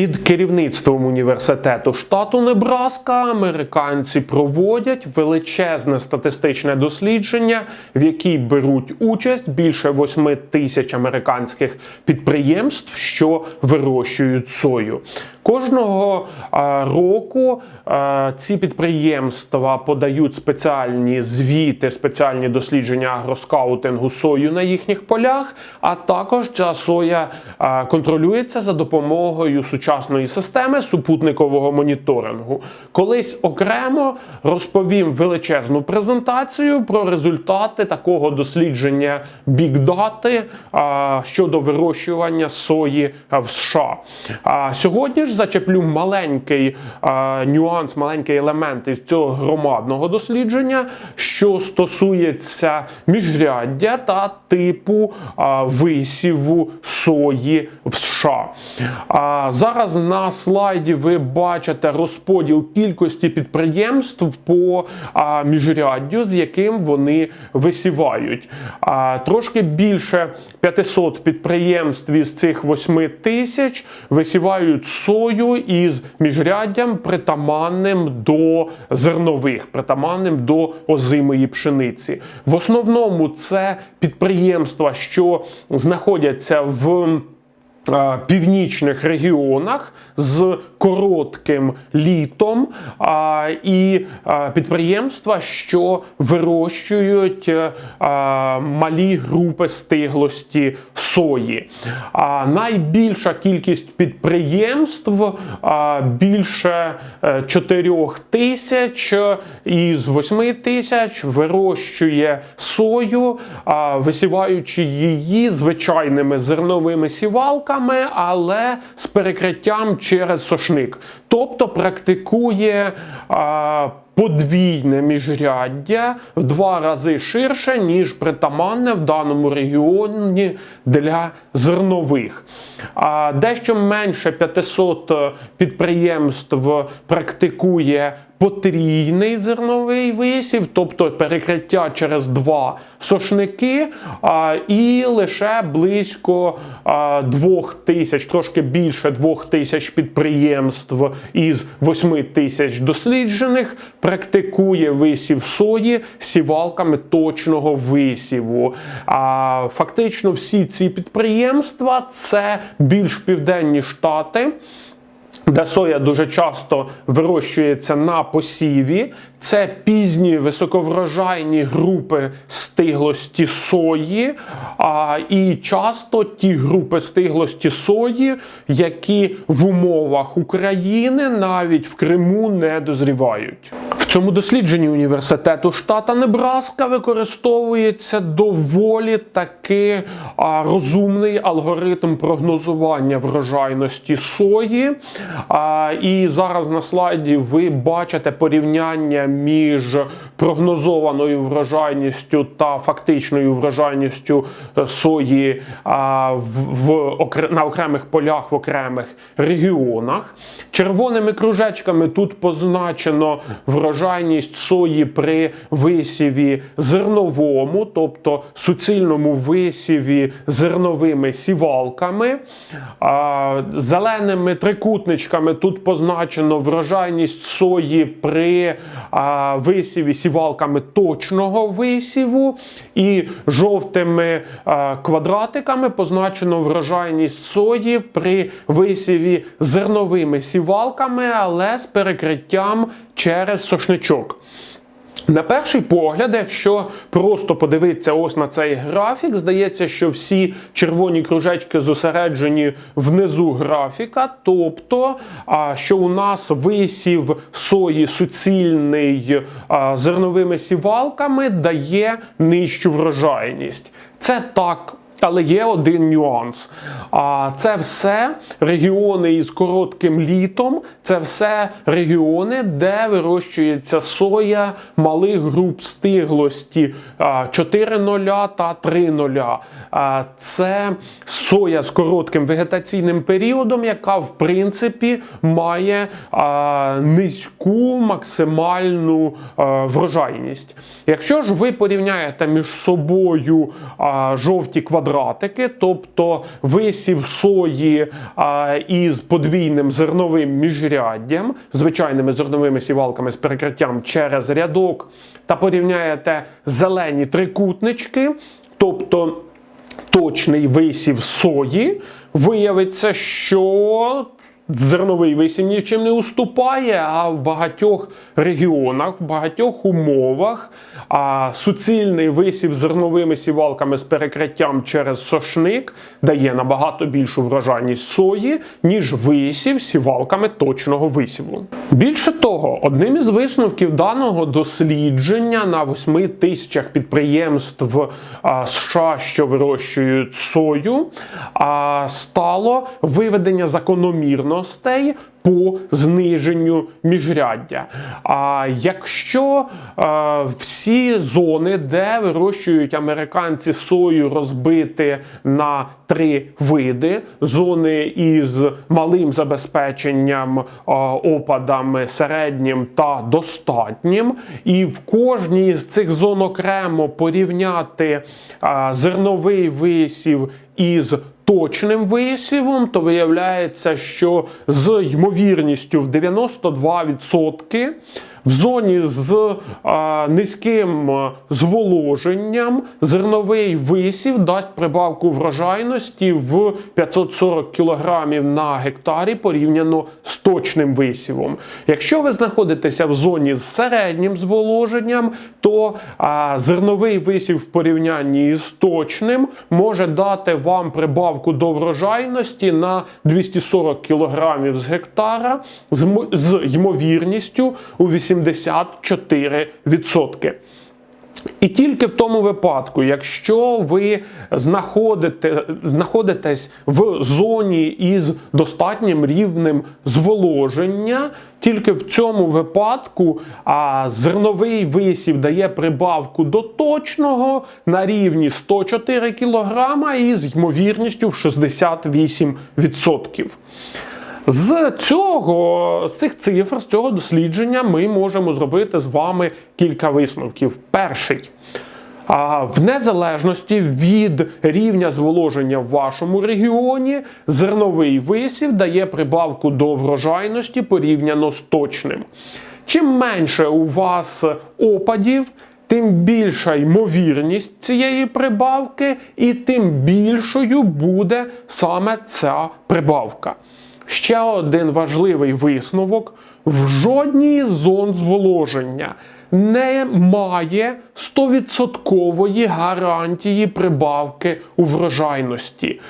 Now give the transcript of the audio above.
Під керівництвом університету штату Небраска американці проводять величезне статистичне дослідження, в якій беруть участь більше 8 тисяч американських підприємств, що вирощують сою. Кожного року ці підприємства подають спеціальні звіти, спеціальні дослідження агроскаутингу сою на їхніх полях, а також ця соя контролюється за допомогою сучасної системи супутникового моніторингу. Колись окремо розповім величезну презентацію про результати такого дослідження бікдати щодо вирощування сої в США. А сьогодні ж зачеплю маленький а, нюанс, маленький елемент із цього громадного дослідження, що стосується міжряддя та типу а, висіву сої в США. А, зараз на слайді ви бачите розподіл кількості підприємств по а, міжряддю, з яким вони висівають. А, трошки більше 500 підприємств із цих 8 тисяч висівають сою із міжряддям притаманним до зернових, притаманним до озимої пшениці. В основному це підприємства, що знаходяться в Північних регіонах з коротким літом і підприємства, що вирощують е, малі групи стиглості сої. А, найбільша кількість підприємств більше е, 4 тисяч із 8 тисяч вирощує сою, висіваючи її звичайними зерновими сівалками, але з перекриттям через сошник. Тобто практикує а, подвійне міжряддя в два рази ширше, ніж притаманне в даному регіоні для зернових. А дещо менше 500 підприємств практикує потрійний зерновий висів, тобто перекриття через два сошники, а, і лише близько а, двох тисяч, трошки більше двох тисяч підприємств із 8 тисяч досліджених практикує висів сої сівалками точного висіву. А фактично всі ці підприємства це більш південні штати. Де соя дуже часто вирощується на посіві, це пізні високоврожайні групи стиглості сої, а, і часто ті групи стиглості сої, які в умовах України навіть в Криму не дозрівають. Цьому дослідженні університету штата Небраска використовується доволі таки а, розумний алгоритм прогнозування врожайності сої. А, і зараз на слайді ви бачите порівняння між прогнозованою врожайністю та фактичною врожайністю е, сої а, в, в, на окремих полях в окремих регіонах. Червоними кружечками тут позначено врожайність сої при висіві зерновому, тобто суцільному висіві зерновими сівалками. Зеленими трикутничками тут позначено врожайність сої при висіві сівалками точного висіву, і жовтими квадратиками позначено врожайність сої при висіві зерновими сівалками, але з перекриттям через сошничок. На перший погляд, якщо просто подивитися ось на цей графік, здається, що всі червоні кружечки зосереджені внизу графіка, тобто, що у нас висів сої суцільний зерновими сівалками дає нижчу врожайність. Це так. Але є один нюанс. А це все регіони із коротким літом, це все регіони, де вирощується соя малих груп стиглості 4.0 та 3.0. А Це соя з коротким вегетаційним періодом, яка в принципі має низьку максимальну врожайність. Якщо ж ви порівняєте між собою жовті квадрати, квадратики, тобто висів сої а, із подвійним зерновим міжряддям, звичайними зерновими сівалками з перекриттям через рядок, та порівняєте зелені трикутнички, тобто точний висів сої, виявиться, що зерновий висів нічим не уступає, а в багатьох регіонах, в багатьох умовах а, суцільний висів зерновими сівалками з перекриттям через сошник дає набагато більшу врожайність сої, ніж висів сівалками точного висіву. Більше того, одним із висновків даного дослідження на 8 тисячах підприємств США, що вирощують сою, стало виведення закономірностей по зниженню міжряддя. А якщо е, всі зони, де вирощують американці сою, розбити на три види: зони із малим забезпеченням е, опадами, середнім та достатнім, і в кожній з цих зон окремо порівняти е, зерновий висів із точним висівом, то виявляється, що з ймовірністю в 92% в зоні з а, низьким зволоженням зерновий висів дасть прибавку врожайності в 540 кг на гектарі порівняно з точним висівом. Якщо ви знаходитеся в зоні з середнім зволоженням, то а, зерновий висів в порівнянні з точним може дати вам прибавку до врожайності на 240 кг з гектара з, з ймовірністю у 84%. І тільки в тому випадку, якщо ви знаходите, знаходитесь в зоні із достатнім рівнем зволоження, тільки в цьому випадку а, зерновий висів дає прибавку до точного на рівні 104 кг із ймовірністю в 68%. З цього з цих цифр, з цього дослідження, ми можемо зробити з вами кілька висновків. Перший. В незалежності від рівня зволоження в вашому регіоні, зерновий висів дає прибавку до врожайності порівняно з точним. Чим менше у вас опадів, тим більша ймовірність цієї прибавки, і тим більшою буде саме ця прибавка. Ще один важливий висновок: в жодній з зон зволоження немає 100% гарантії прибавки у врожайності.